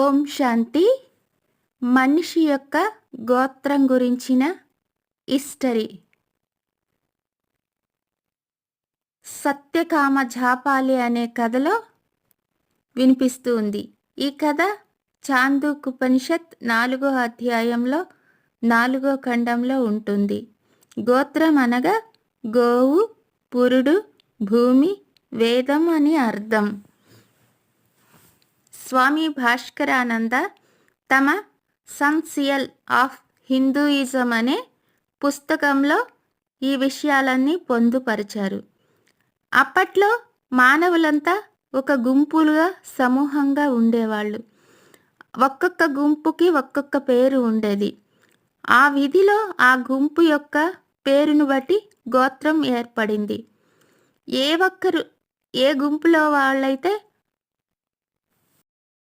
ఓం శాంతి. మనిషి యొక్క గోత్రం గురించిన హిస్టరీ. సత్యకామ జాపాలి అనే కథలో వినిపిస్తూ ఉంది. ఈ కథ చాందూకుపనిషత్ నాలుగో అధ్యాయంలో నాలుగో ఖండంలో ఉంటుంది. గోత్రం అనగా గోవు పురుడు భూమి వేదం అని అర్థం. స్వామి భాస్కరానంద తమ సన్సియల్ ఆఫ్ హిందూయిజం అనే పుస్తకంలో ఈ విషయాలన్నీ పొందుపరిచారు. అప్పట్లో మానవులంతా ఒక గుంపులుగా సమూహంగా ఉండేవాళ్ళు. ఒక్కొక్క గుంపుకి ఒక్కొక్క పేరు ఉండేది. ఆ విధిలో ఆ గుంపు యొక్క పేరును బట్టి గోత్రం ఏర్పడింది. ఏ ఒక్కరు ఏ గుంపులో వాళ్ళైతే